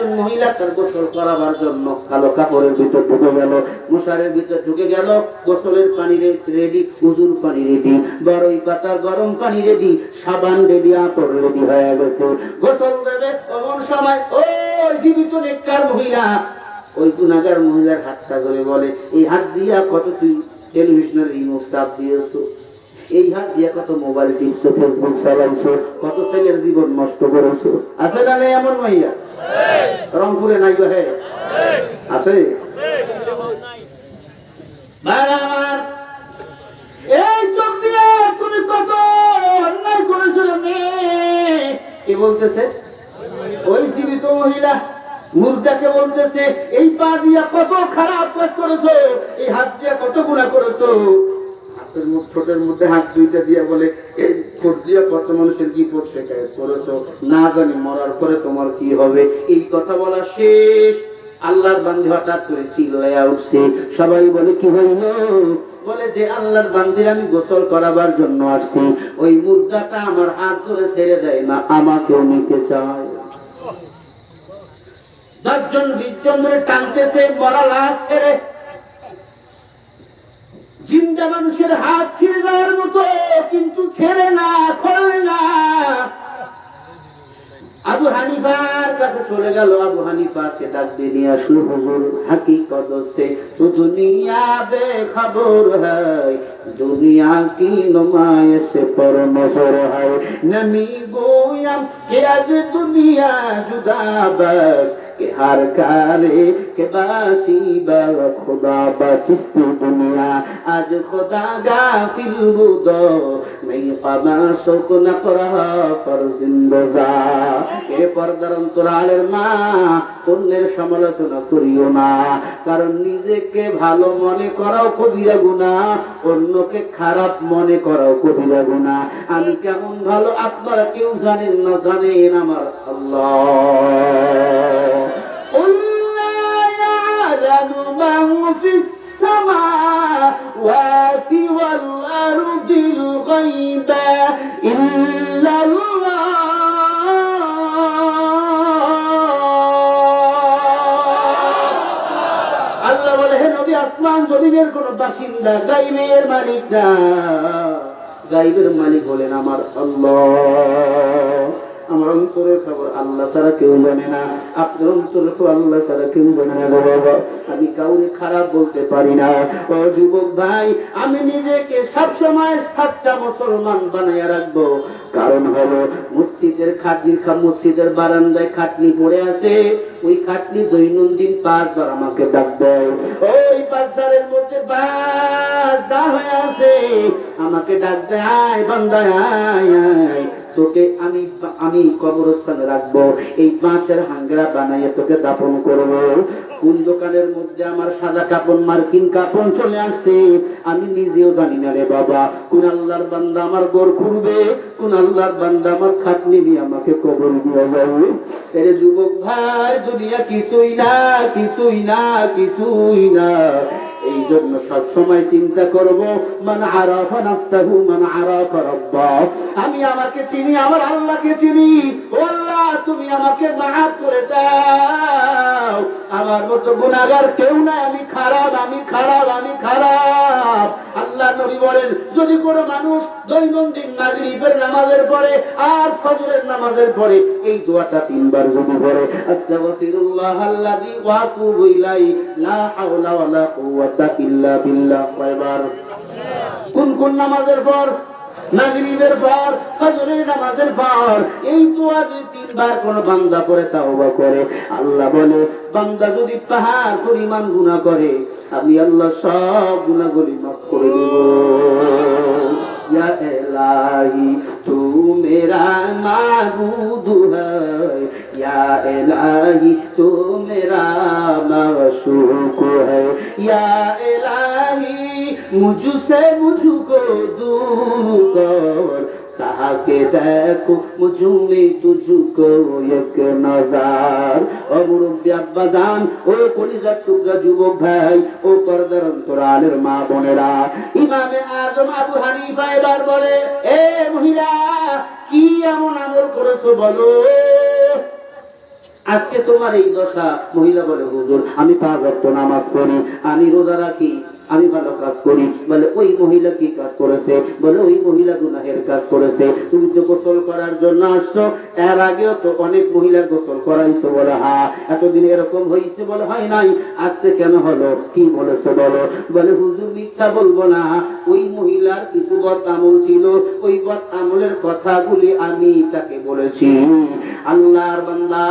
একজন মহিলা তার গোসল করাবার জন্য কালো কাপড়ের ভিতর ঢুকে গেল, মশারের ভিতর ঢুকে গেল, গোসলের পানি রেডি উজুর পানি রেডি বড়ই পাতা গরম পানি রেডি সাবান রেডি আতর রেডি হয়ে গেছে। গোসল দেবে এমন সময় ও জীবিত নেককার মহিলা। ওই গুণাগার মহিলার হাতটা ধরে বলে, এই হাত দিয়া কত তুই টেলিভিশনের রিমোট চাপ দিয়েছ? এই হাত দিয়ে কত মোবাইল টিপছো ফেসবুক চালাইছো, কত ছেলের জীবন নষ্ট করেছ। আছে না নেই এমন মাইয়া? রংপুরে নাই হে। আছে? এই চোখ দিয়ে তুমি কত অন্যায় করেছ। কে বলতেছে? ওই জীবিত মহিলা, মুর্দাকে বলতেছে, এই পা দিয়া কত খারাপ কাজ করেছ, এই হাত দিয়া কত গুণা করেছ। ছোটের মধ্যে হাত দুইটা দিয়ে বলে এই ছোট দিয়ে কত মানুষের কি পড় শেখায় করেছ না জানি মরার পরে তোমার কি হবে? এই কথা বলা শেষ। আল্লাহর বান্ধি হঠাৎ করে চিল্লাইয়া উঠছে। সবাই বলে, কি হইল? বলে যে, আল্লাহর বান্দির আমি গোসল করাবার জন্য আসছি। ওই মুদ্রাটা আমার হাত ধরে ছেড়ে দেয় না, আমাকেও নিতে চায় দশজন বিশজন ধরে টানতেছে মরা লাশ ছেড়ে জিন্দা মানুষের হাত ছিঁড়ে যাওয়ার মতো, কিন্তু ছেড়ে না, খোলে না। আবু হানিফার কাছে চলে গেল, আবু হানিফাকে ডাক দিয়ে নিয়ে আসলো, হুজুর, হাকিকত সে তো দুনিয়া বে খবর হয়, দুনিয়া কি নমায় সে পর নজর হয়? নমি গোয়াম কে আজ দুনিয়া জুদা বাস কে کہ ہر کارے کے باسی با خدا بچست دنیا آج خدا غافل بودو میں قبا سوک نقرہ জিন্দজা। এ পর্দার অন্তরালের মা, অন্যের সমালোচনা করিও না। কারণ নিজেকে ভালো মনে করাও কবিরা গুণা, অন্যকে খারাপ মনে করাও কবিরা গুণা। আমি কেমন ভালো, আপনারা কেউ জানেন না, জানেন আমার আল্লাহ। নবী আসমান জমিনের কোন বাসিন্দা গাইবের মালিক না। গাইবের মালিক বলেন আমার আল্লাহ। আমার অন্তরের খবর আল্লাহ ছাড়া কেউ জানে না। আপনার অন্তরের খবর আল্লাহ ছাড়া কেউ জানে না বাবা। আমি কাউরে খারাপ বলতে পারি না। ও যুবক ভাই, আমি নিজেকে সবসময় সাচ্চা মুসলমান বানাইয়া রাখব। কারণ হলো, মসজিদের খাটনির খা মসজিদের বারান্দায় খাটনি পড়ে আছে। ওই খাটনি দৈনন্দিন পাঁচবার আমাকে ডাক দেয়। ওই পাঁচবারের মধ্যে পাঁচ দা হয়ে আছে। আমাকে ডাক দেয় বান্দায় আয় আয়। তোকে আমি আমি কবরস্থানে রাখব। এই বাঁশের হাঙ্গরা বানাইয়ে তোকে দাপন করব। কোন দোকানের মধ্যে আমার সাদা কাপড় মার্কিন কাপড় চলে আসছে, আমি নিজেও জানি না রে বাবা। কোন আল্লাহর বান্দা আমার গোর খুলবে, কোন আল্লাহর বান্দা আমার খাটনি নিয়ে আমাকে কবর দিয়ে যাবে। এরে যুবক ভাই, দুনিয়া কিছুই না কিছুই না কিছুই না। এই জন্য সবসময় চিন্তা করব, মান আরাফা নাফসাহু, মান আরাফা রব্ব। আমি আমাকে চিনি, আমার আল্লাহকে চিনি। ও আল্লাহ, তুমি আমাকে মাফ করে দাও। আমার মতো গুনাহগার কেউ না আমি খারাপ আমি খারাপ আমি খারাপ। নবী বলেন, যদি কোনো মানুষ দৈনন্দিন মাগরিবের নামাজের পরে আর ফজরের নামাজের পরে এই দোয়াটা তিনবার যদি পড়ে, আস্তাগফিরুল্লাহ আল্লাযী ওয়া আতুবু ইলাইহি, লা হাওলা ওয়ালা কুওয়াতা ইল্লা বিল্লাহ। কয়বার? কোন কোন নামাজের পর? মাগরিবের পর, ফজরের নামাজের পর। এই দোয়া যদি তিনবার কোন বান্দা করে, তাওবা করে। আল্লাহ বলে, বান্দা যদি পাহাড় পরিমাণ গুনাহ করে, আমি আল্লাহ সব গুনাহগুলি মাফ করে দেব। इलाही तू मेरा मशूक है या इलाही मुझसे मुझको दूर कर তাহাকে দেখো মুঝুমি তুঝুকো এক নজার ও মুরব্বী আব্বা জান ও কলিজার টুকরা যুবক ভাই ও পর্দার অন্তরালের মা বোনেরা ইমামে আজম আবু হানিফা এবার বলে এ মহিলা কি এমন আমল করেছো বলো আজকে তোমার এই দশা, মহিলা বলে, হুজুর, আমি ওয়াক্ত নামাজ পড়ি, আমি রোজা রাখি, আমি ভালো কাজ করি। বলে, ওই মহিলা কি কাজ করেছে? বলে, ওই মহিলা গুনাহের কাজ করেছে। তুমি তো গোসল করার জন্য আসছো, এর আগেও তো অনেক মহিলার গোসল করাইছো বলে, হা, এতদিন এরকম হয়েছে বলে হয় নাই। আজকে কেন হলো? কি বলেছে বলো? বলে, হুজুর, মিথ্যা বলব না। ওই মহিলার কিছু বদ আমল ছিল, ওই বদ আমলের কথাগুলি আমি তাকে বলেছি। আল্লাহর বান্দা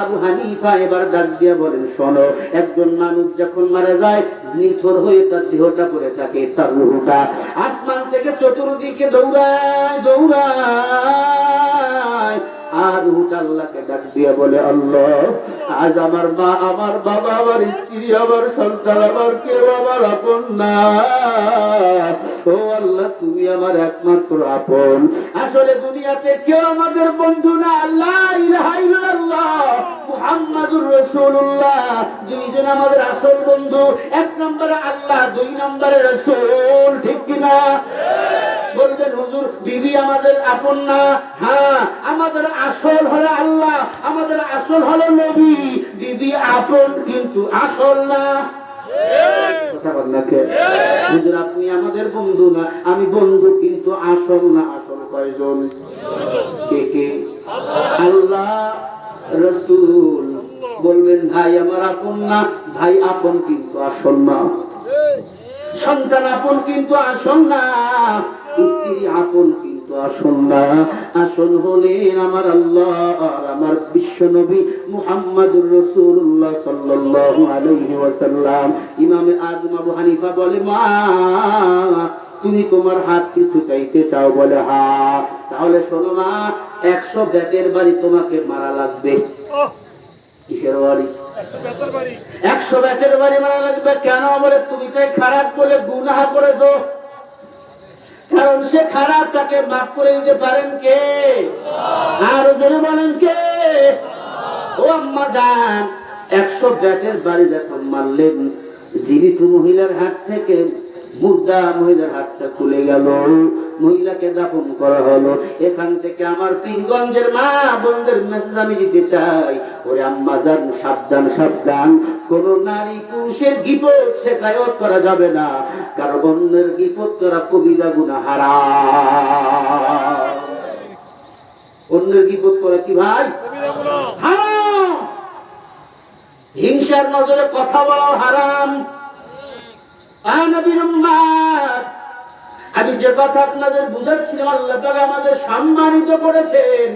আবু হানিফা এবার ডাক দিয়ে বলেন, শোনো, একজন মানুষ যখন মারা যায়, নিথর হয়ে তার দেহটা পড়ে থাকে, তার রুহটা। আসমান থেকে চতুর্দিকে দৌড়ায় দৌড়ায়। কেউ না। আল্লাহ আসলে দুনিয়াতে কেউ আমাদের বন্ধু না। আল্লাহ রাসূলুল্লাহ। দুইজন আমাদের আসল বন্ধু, এক নম্বরে আল্লাহ, দুই নম্বরে রাসূল, ঠিক কিনা? হুজুর বিবি আমাদের আপন না হ্যাঁ আমাদের আসল হলো আল্লাহ, আমাদের আসল হলো নবী। বিবি আপন কিন্তু আসল না। আপনি আমাদের বন্ধু না, আমি বন্ধু কিন্তু আসল না, আসল কয়জন? কে কে? আল্লাহ, রসুল। বলবেন, ভাই আমার আপন না, ভাই আপন কিন্তু আসল না। সন্তান আপন কিন্তু আসল না। স্ত্রী আপন কিন্তু আসল না। আসল হলেন আমার আল্লাহ আর আমার বিশ্ব নবী সাল্লাল্লাহু আলাইহি ওয়াসাল্লাম। ইমামে আযম আবু হানিফা বলে মা তুমি তোমার হাত কি ছুটাইতে চাও? বলে হা তাহলে শোনো মা একশো বেতের বাড়ি তোমাকে মারা লাগবে। কিসের বাড়ি? একশো ব্যাটের বাড়ি। মারা লাগবে কেন? বলে তুমি তাই খারাপ বলে গুনাহা করেছ। কারণ সে খারাপ তাকে মাফ করে দিতে পারেন কে? আর জোরে বলেন কে? ও আম্মা যান, একশো ব্যাটের বাড়ি যখন মারলেন, জীবিত মহিলার হাত থেকে মুদ্রা মহিলার হাতটা খুলে গেল। মহিলাকে দাপন করা হলো। এখান থেকে আমার পীরগঞ্জের মা বোনদের মেসেজ আমি দিতে চাই। ওরে আম্মা যান, সাবধান সাবধান। কোন নারী পুরুষের গিপত শেখায়ত করা যাবে না। কারণ অন্যের গিপত করা কবিরা গুনা হারা অন্যের গিপত করা কি ভাই? হারাম। হিংসার নজরে কথা বলা হারাম। আমি যে কথা আপনাদের বুঝাচ্ছিলাম, আল্লাহ তাআলা আমাদের সম্মানিত করেছেন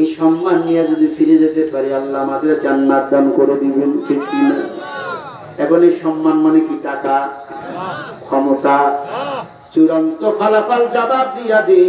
এই সম্মান নিয়ে যদি ফিরে যেতে পারি, আল্লাহ আমাদের জান্নাত দান করে দিবেন, ঠিক? এখন এই সম্মান মানে কি টাকা, ক্ষমতা, চূড়ান্ত ফলাফল জবাব দিয়া দে